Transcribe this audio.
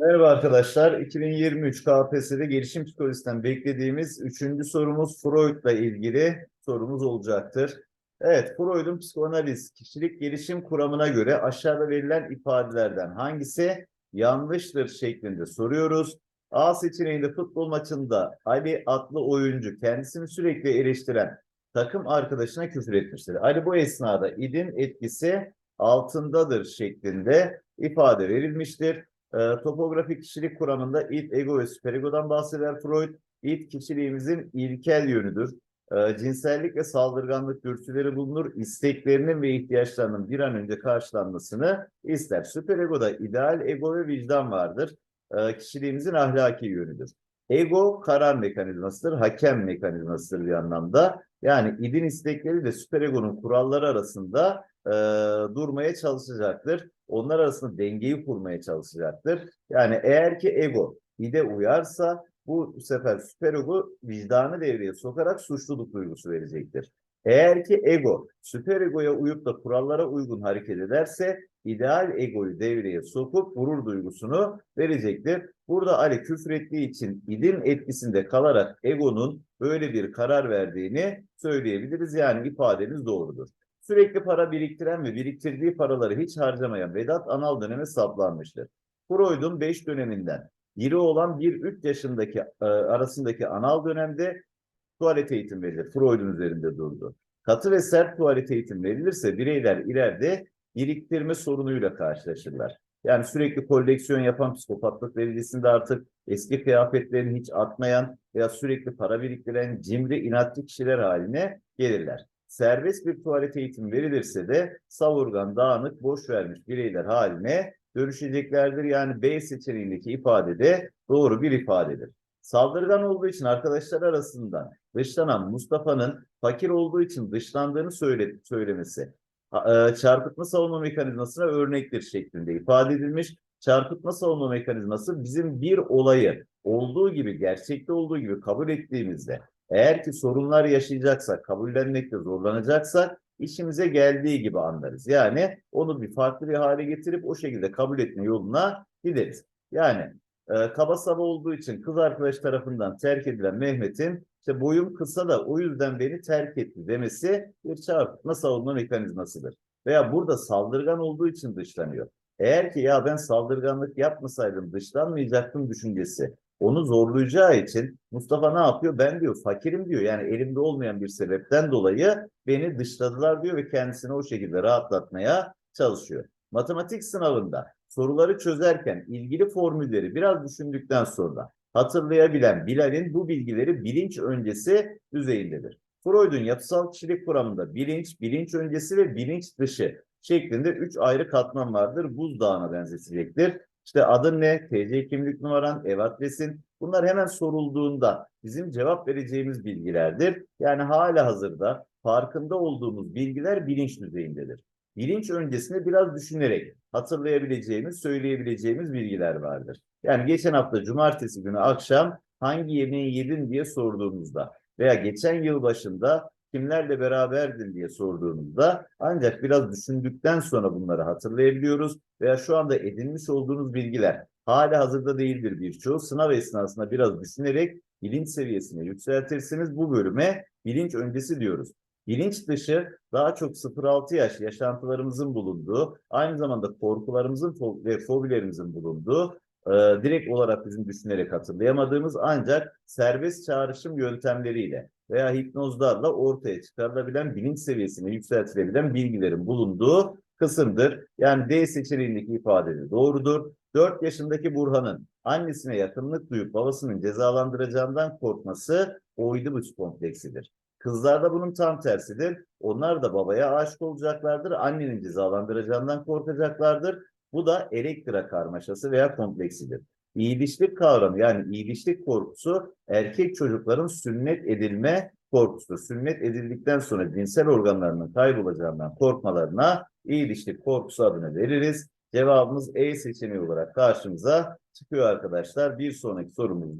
Merhaba arkadaşlar. 2023 KPSS'de gelişim psikolojisinden beklediğimiz üçüncü sorumuz Freud'la ilgili sorumuz olacaktır. Evet, Freud'un psikoanaliz kişilik gelişim kuramına göre aşağıda verilen ifadelerden hangisi yanlıştır şeklinde soruyoruz. A seçeneğinde futbol maçında Ali adlı oyuncu kendisini sürekli eleştiren takım arkadaşına küfür etmiştir. Ali bu esnada idin etkisi altındadır şeklinde ifade verilmiştir. E, topografik kişilik kuramında id, ego ve süperegodan bahseder Freud. İd kişiliğimizin ilkel yönüdür. E, cinsellik ve saldırganlık dürtüleri bulunur. İsteklerinin ve ihtiyaçlarının bir an önce karşılanmasını ister. Süperegoda ideal ego ve vicdan vardır. E, kişiliğimizin ahlaki yönüdür. Ego karar mekanizmasıdır, hakem mekanizmasıdır bir anlamda. Yani idin istekleri de süperegonun kuralları arasında e, durmaya çalışacaktır. Onlar arasında dengeyi kurmaya çalışacaktır. Yani eğer ki ego ide uyarsa bu sefer süperego vicdanı devreye sokarak suçluluk duygusu verecektir. Eğer ki ego süperegoya uyup da kurallara uygun hareket ederse ideal egoyu devreye sokup gurur duygusunu verecektir. Burada Ali küfür ettiği için idin etkisinde kalarak egonun böyle bir karar verdiğini söyleyebiliriz. Yani ifademiz doğrudur. Sürekli para biriktiren ve biriktirdiği paraları hiç harcamayan Vedat anal döneme saplanmıştır. Freud'un 5 döneminden biri olan 1-3 yaşındaki e, arasındaki anal dönemde tuvalet eğitim verilir. Freud'un üzerinde durdu. Katı ve sert tuvalet eğitim verilirse bireyler ileride biriktirme sorunuyla karşılaşırlar. Yani sürekli koleksiyon yapan psikopatlık derecesinde artık eski kıyafetlerini hiç atmayan veya sürekli para biriktiren cimri inatçı kişiler haline gelirler. Serbest bir tuvalet eğitim verilirse de savurgan, dağınık, boş vermiş bireyler haline dönüşeceklerdir. Yani B seçeneğindeki ifade de doğru bir ifadedir. Saldırgan olduğu için arkadaşlar arasında dışlanan Mustafa'nın fakir olduğu için dışlandığını söyle, söylemesi e, çarpıtma savunma mekanizmasına örnektir şeklinde ifade edilmiş. Çarpıtma savunma mekanizması bizim bir olayı olduğu gibi, gerçekte olduğu gibi kabul ettiğimizde eğer ki sorunlar yaşayacaksak, kabullenmekte zorlanacaksak işimize geldiği gibi anlarız. Yani onu bir farklı bir hale getirip o şekilde kabul etme yoluna gideriz. Yani e, kaba saba olduğu için kız arkadaş tarafından terk edilen Mehmet'in işte boyum kısa da o yüzden beni terk etti demesi bir çarpıtma savunma mekanizmasıdır. Veya burada saldırgan olduğu için dışlanıyor. Eğer ki ya ben saldırganlık yapmasaydım dışlanmayacaktım düşüncesi onu zorlayacağı için Mustafa ne yapıyor? Ben diyor fakirim diyor. Yani elimde olmayan bir sebepten dolayı beni dışladılar diyor ve kendisini o şekilde rahatlatmaya çalışıyor. Matematik sınavında soruları çözerken ilgili formülleri biraz düşündükten sonra hatırlayabilen Bilal'in bu bilgileri bilinç öncesi düzeyindedir. Freud'un yapısal kişilik kuramında bilinç, bilinç öncesi ve bilinç dışı şeklinde üç ayrı katman vardır. Buzdağına benzetilecektir. İşte adın ne, TC kimlik numaran, ev adresin. Bunlar hemen sorulduğunda bizim cevap vereceğimiz bilgilerdir. Yani hala hazırda farkında olduğumuz bilgiler bilinç düzeyindedir. Bilinç öncesinde biraz düşünerek hatırlayabileceğimiz, söyleyebileceğimiz bilgiler vardır. Yani geçen hafta cumartesi günü akşam hangi yemeği yedin diye sorduğumuzda veya geçen yıl başında kimlerle beraberdin diye sorduğunuzda ancak biraz düşündükten sonra bunları hatırlayabiliyoruz veya şu anda edinmiş olduğunuz bilgiler hala hazırda değildir birçoğu. Sınav esnasında biraz düşünerek bilinç seviyesini yükseltirsiniz. Bu bölüme bilinç öncesi diyoruz. Bilinç dışı daha çok 0-6 yaş yaşantılarımızın bulunduğu, aynı zamanda korkularımızın ve fobilerimizin bulunduğu, e, direkt olarak bizim düşünerek hatırlayamadığımız ancak serbest çağrışım yöntemleriyle veya hipnozlarla ortaya çıkarılabilen bilinç seviyesini yükseltilebilen bilgilerin bulunduğu kısımdır. Yani D seçeneğindeki ifade doğrudur. 4 yaşındaki Burhan'ın annesine yakınlık duyup babasının cezalandıracağından korkması Oidipus kompleksidir. Kızlarda bunun tam tersidir. Onlar da babaya aşık olacaklardır. Annenin cezalandıracağından korkacaklardır. Bu da elektra karmaşası veya kompleksidir. İyilişlik kavramı yani iyilişlik korkusu erkek çocukların sünnet edilme korkusudur. Sünnet edildikten sonra cinsel organlarının kaybolacağından korkmalarına iyilişlik korkusu adını veririz. Cevabımız E seçeneği olarak karşımıza çıkıyor arkadaşlar. Bir sonraki sorumuzda